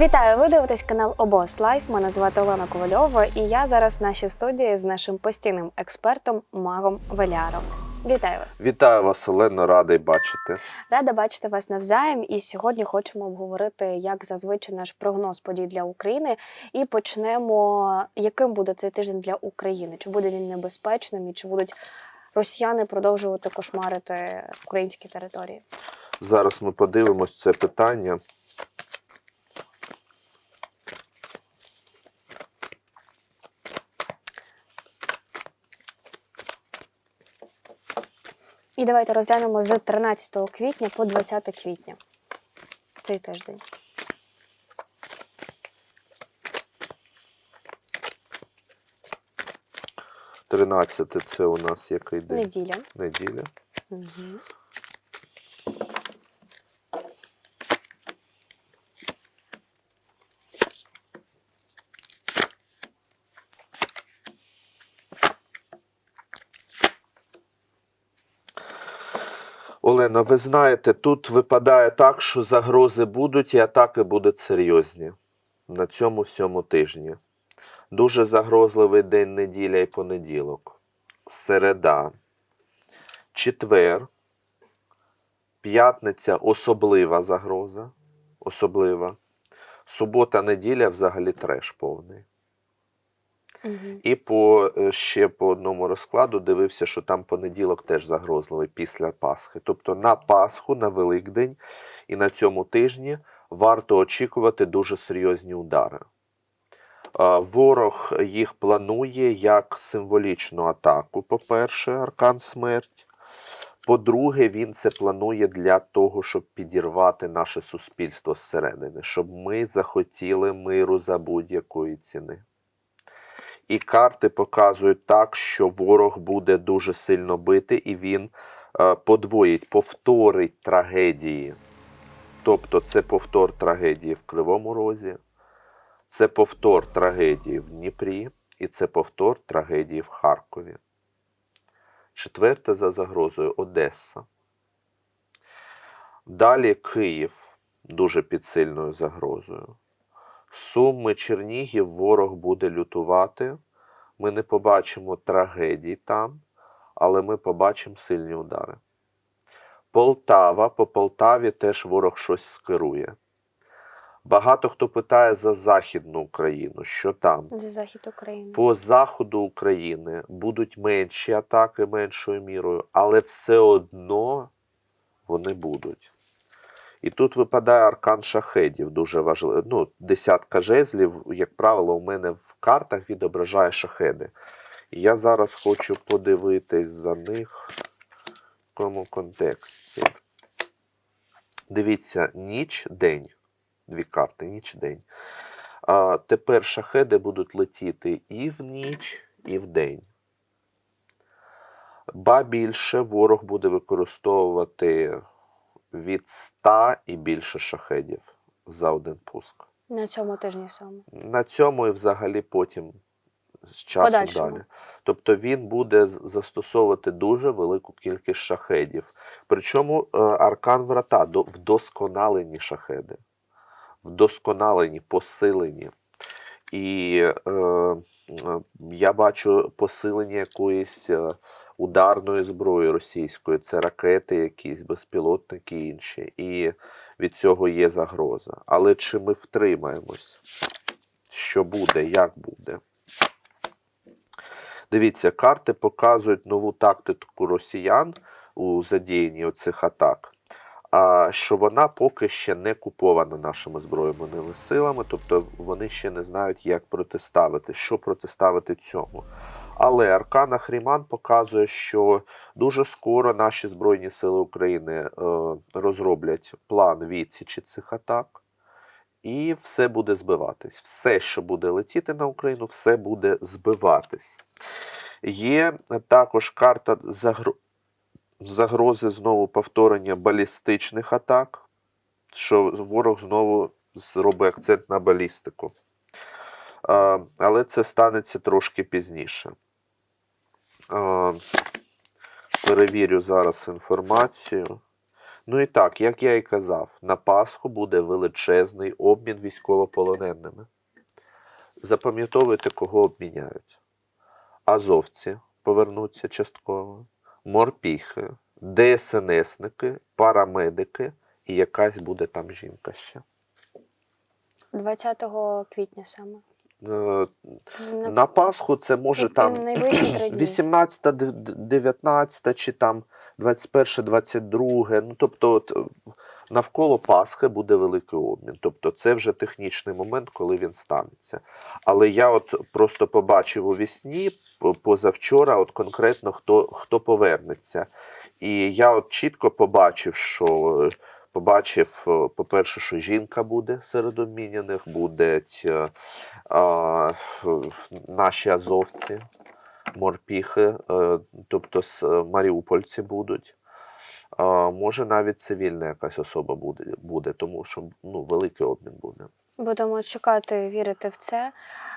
Вітаю! Ви дивитесь канал Обос Лайф. Мене звати Олена Ковальова, і я зараз в нашій студії з нашим постійним експертом Магом Валяром. Вітаю вас! Вітаю вас, Олено, радий бачити. Рада бачити вас навзаєм. І сьогодні хочемо обговорити, як зазвичай наш прогноз подій для України. І почнемо, яким буде цей тиждень для України? Чи буде він небезпечним, і чи будуть росіяни продовжувати кошмарити українські території? Зараз ми подивимось це питання. І давайте розглянемо з 13 квітня по 20 квітня цей тиждень. Тринадцяте це у нас який день? Неділя. Неділя. Угу. Олено, ви знаєте, тут випадає так, що загрози будуть і атаки будуть серйозні на цьому всьому тижні. Дуже загрозливий день неділя і понеділок. Середа, четвер, п'ятниця особлива загроза. Особлива. Субота, неділя взагалі треш повний. І по е, ще по одному розкладу дивився, що там понеділок теж загрозливий після Пасхи. Тобто на Пасху, на Великдень і на цьому тижні варто очікувати дуже серйозні удари. Ворог їх планує як символічну атаку, по-перше, аркан смерть. По-друге, він це планує для того, щоб підірвати наше суспільство зсередини, щоб ми захотіли миру за будь-якої ціни. І карти показують так, що ворог буде дуже сильно бити, і він е, подвоїть, повторить трагедії. Тобто це повтор трагедії в Кривому Розі, це повтор трагедії в Дніпрі, і це повтор трагедії в Харкові. Четверте за загрозою Одеса. Далі Київ дуже під сильною загрозою. Суми Чернігів ворог буде лютувати. Ми не побачимо трагедій там, але ми побачимо сильні удари. Полтава, по Полтаві теж ворог щось скерує. Багато хто питає за Західну Україну, що там. За захід України. По заходу України будуть менші атаки меншою мірою, але все одно вони будуть. І тут випадає аркан шахедів, дуже важливо. Ну, десятка жезлів, як правило, у мене в картах відображає шахеди. І я зараз хочу подивитись за них в якому контексті. Дивіться, ніч, день. Дві карти, ніч, день. А тепер шахеди будуть летіти і в ніч, і в день. Ба більше ворог буде використовувати від 100 і більше шахедів за один пуск. На цьому тижні саме. На цьому і взагалі потім з часу Подальшому. далі. Тобто він буде застосовувати дуже велику кількість шахедів. Причому е, аркан врата вдосконалені шахеди, вдосконалені, посилені. І е, е, я бачу посилення якоїсь е, ударної зброї російської, це ракети, якісь безпілотники і інші. І від цього є загроза. Але чи ми втримаємось? Що буде, як буде? Дивіться, карти показують нову тактику росіян у задіянні оцих атак. А що вона поки ще не купована нашими збройними силами, тобто вони ще не знають, як протиставити, що протиставити цьому. Але Аркана Хріман показує, що дуже скоро наші Збройні Сили України е, розроблять план відсічі цих атак, і все буде збиватись. Все, що буде летіти на Україну, все буде збиватись. Є також карта загрози знову повторення балістичних атак, що ворог знову зробить акцент на балістику. Але це станеться трошки пізніше. Перевірю зараз інформацію. Ну і так, як я і казав, на Пасху буде величезний обмін військовополоненими. Запам'ятовуйте, кого обміняють. Азовці повернуться частково, морпіхи, ДСНСники, парамедики і якась буде там жінка ще. 20 квітня саме. Е, На- На Пасху це може там найближчі три дні. 18, 19 чи там 21, 22. Ну, тобто, от, е, навколо Пасхи буде великий обмін. Тобто, це вже технічний момент, коли він станеться. Але я от просто побачив у вісні позавчора, от конкретно хто, хто повернеться. І я от чітко побачив, що е, побачив, е, по-перше, що жінка буде серед обміняних, будуть е, а, наші азовці, морпіхи, е, тобто маріупольці будуть. А, може, навіть цивільна якась особа буде, буде тому що ну, великий обмін буде. Будемо чекати, вірити в це.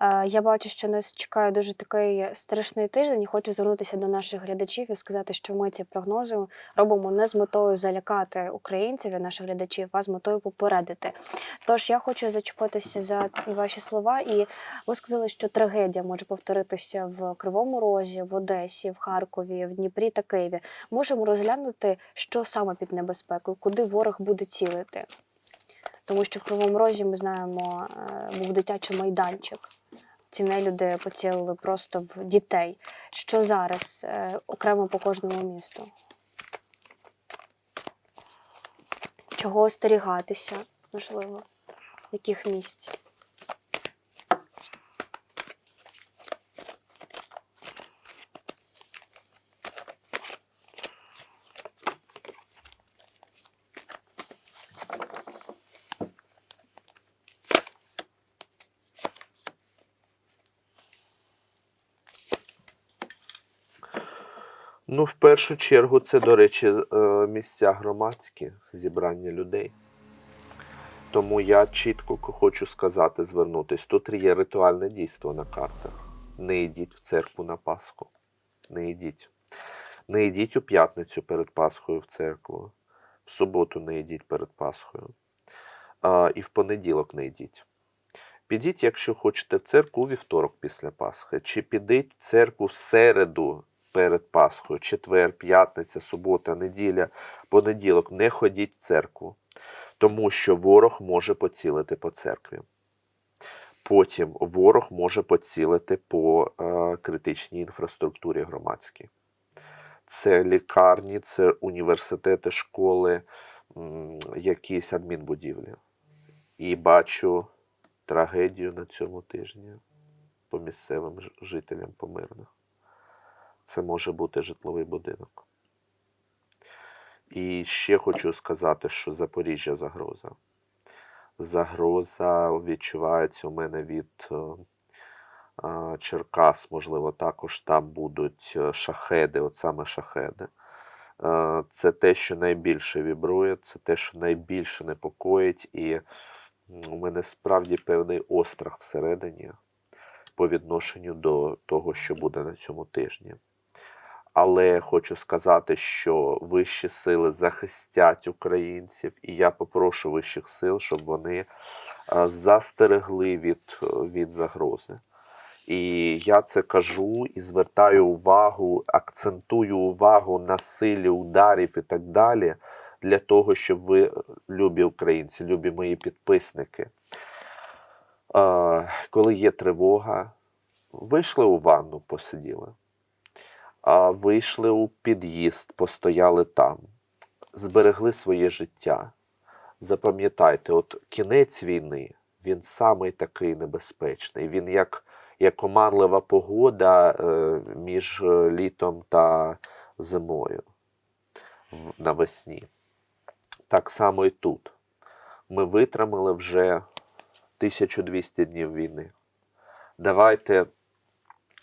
Е, Я бачу, що нас чекає дуже такий страшний тиждень. Хочу звернутися до наших глядачів і сказати, що ми ці прогнози робимо не з метою залякати українців і наших глядачів, а з метою попередити. Тож я хочу зачепитися за ваші слова, і ви сказали, що трагедія може повторитися в Кривому Розі, в Одесі, в Харкові, в Дніпрі та Києві. Можемо розглянути, що саме під небезпекою, куди ворог буде цілити. Тому що в Кривому Розі ми знаємо, е, був дитячий майданчик. Ці нелюди поцілили просто в дітей. Що зараз е, окремо по кожному місту? Чого остерігатися, можливо, яких місць? Ну, в першу чергу, це, до речі, е, місця громадські, зібрання людей. Тому я чітко хочу сказати, звернутись. Тут є ритуальне дійство на картах. Не йдіть в церкву на Пасху. Не йдіть. Не йдіть у п'ятницю перед Пасхою в церкву. В суботу не йдіть перед Пасхою. А, і в понеділок не йдіть. Підіть, якщо хочете, в церкву у вівторок після Пасхи, чи підіть в церкву в середу перед Пасхою, четвер, п'ятниця, субота, неділя, понеділок. Не ходіть в церкву, тому що ворог може поцілити по церкві. Потім ворог може поцілити по е, критичній інфраструктурі громадській. Це лікарні, це університети, школи, м, якісь адмінбудівлі. І бачу трагедію на цьому тижні по місцевим жителям помирних. Це може бути житловий будинок. І ще хочу сказати, що Запоріжжя загроза. Загроза відчувається у мене від е, е, Черкас, можливо, також там будуть е, шахеди, от саме шахеди. Це те, що найбільше вібрує, це те, що найбільше непокоїть, і у мене справді певний острах всередині по відношенню до того, що буде на цьому тижні. Але хочу сказати, що вищі сили захистять українців, і я попрошу вищих сил, щоб вони е, застерегли від, е, від загрози. І я це кажу і звертаю увагу, акцентую увагу на силі ударів і так далі, для того, щоб ви, любі українці, любі мої підписники, е, коли є тривога, вийшли у ванну, посиділи вийшли у під'їзд, постояли там, зберегли своє життя. Запам'ятайте, от кінець війни, він самий такий небезпечний. Він як, як оманлива погода е, між е, літом та зимою навесні. Так само і тут. Ми витримали вже 1200 днів війни. Давайте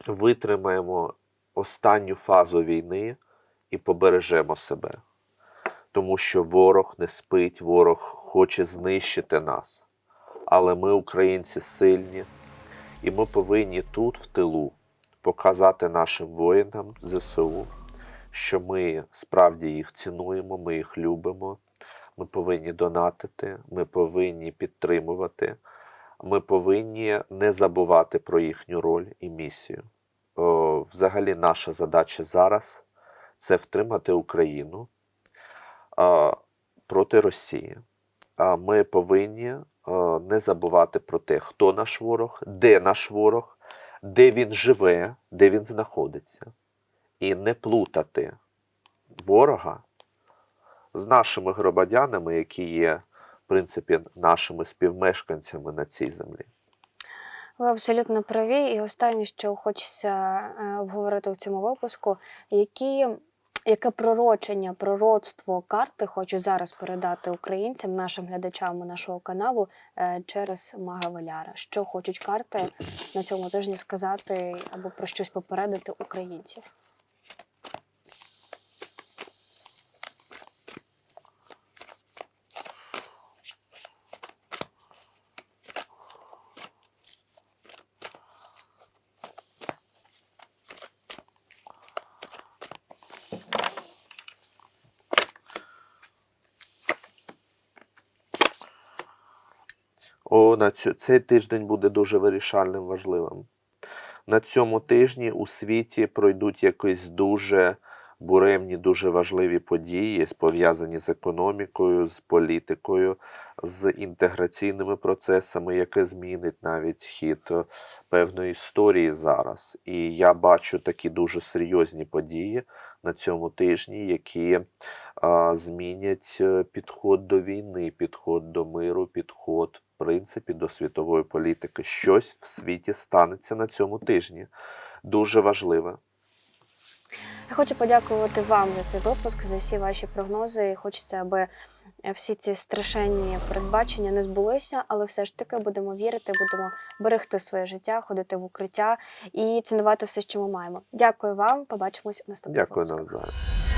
витримаємо останню фазу війни і побережемо себе. Тому що ворог не спить, ворог хоче знищити нас. Але ми, українці, сильні, і ми повинні тут, в тилу, показати нашим воїнам ЗСУ, що ми справді їх цінуємо, ми їх любимо, Ми повинні донатити, ми повинні підтримувати, ми повинні не забувати про їхню роль і місію. О, взагалі, наша задача зараз це втримати Україну а, проти Росії. А ми повинні е, не забувати про те, хто наш ворог, де наш ворог, де він живе, де він знаходиться, і не плутати ворога з нашими громадянами, які є, в принципі, нашими співмешканцями на цій землі. Ви абсолютно праві. І останнє, що хочеться е, обговорити в цьому випуску, які, яке пророчення, пророцтво карти хочу зараз передати українцям, нашим глядачам нашого каналу е, через Мага Валяра. Що хочуть карти на цьому тижні сказати або про щось попередити українців? О, на цю, цей тиждень буде дуже вирішальним, важливим. На цьому тижні у світі пройдуть якісь дуже буремні, дуже важливі події, пов'язані з економікою, з політикою, з інтеграційними процесами, яке змінить навіть хід е, певної історії зараз. І я бачу такі дуже серйозні події на цьому тижні, які а, змінять е, підход до війни, підход до миру, підход, в принципі, до світової політики. Щось в світі станеться на цьому тижні. Дуже важливе. Я хочу подякувати вам за цей випуск, за всі ваші прогнози. І Хочеться, аби е, всі ці страшенні передбачення не збулися, але все ж таки будемо вірити, будемо берегти своє життя, ходити в укриття і цінувати все, що ми маємо. Дякую вам. Побачимось в наступному Дякую випуску. навзаєм.